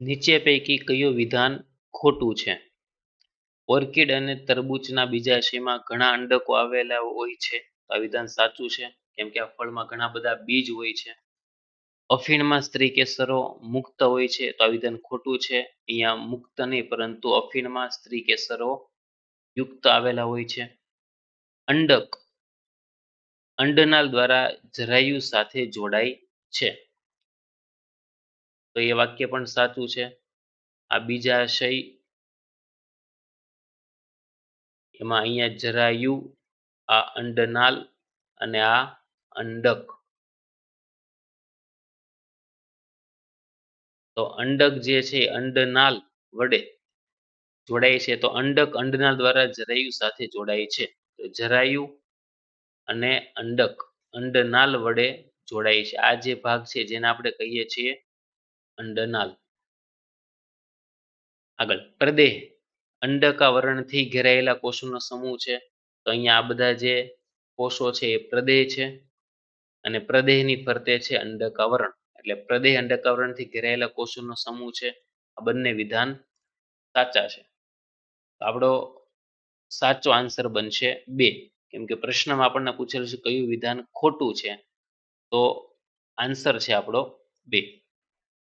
નીચે પૈકી કયું વિધાન ખોટું છે? ઓર્કિડ અને તરબૂચના બીજાશયમાં ઘણા અંડકો આવેલા હોય છે? આ વિધાન સાચું છે? કેમ કે આ ફળમાં ઘણા બધા બીજ હોય છે. અફીણમાં સ્ત્રી કેસરો મુક્ત હોય છે. તો આ વિધાન ખોટું છે. અહીંયા મુક્ત નહીં, પરંતુ અફીણમાં સ્ત્રી કેસરો યુક્ત આવેલા હોય છે. અંડક અંડનાલ દ્વારા જરાયુ સાથે જોડાય છે. તો એ વાક્ય પણ સાચું છે. આ બીજા આશય એમાં અહીંયા જરાયુ, આ અંડનાલ અને આ અંડક. તો અંડક જે છે અંડનાલ વડે જોડાય છે. તો અંડક અંડનાલ દ્વારા જરાયુ સાથે જોડાય છે. તો જરાયુ અને અંડક અંડનાલ વડે જોડાય છે. આ જે ભાગ છે જેને આપણે કહીએ છીએ અંડનાલ. આગળ, પ્રદેહ. અંડકાવરણથી ઘેરાયેલા કોષોનો સમૂહ છે. તો અહીંયા આ બધા જે કોષો છે એ પ્રદેહ છે અને પ્રદેહની ફરતે છે અંડકાવરણ એટલે પ્રદેહ અંડકાવરણથી ઘેરાયેલા કોષોનો સમૂહ છે. આ બંને વિધાન સાચા છે. આપણો સાચો આન્સર બનશે બે. કેમ કે પ્રશ્નમાં આપણને પૂછેલું છે કયું વિધાન ખોટું છે. તો આન્સર છે આપણો બે.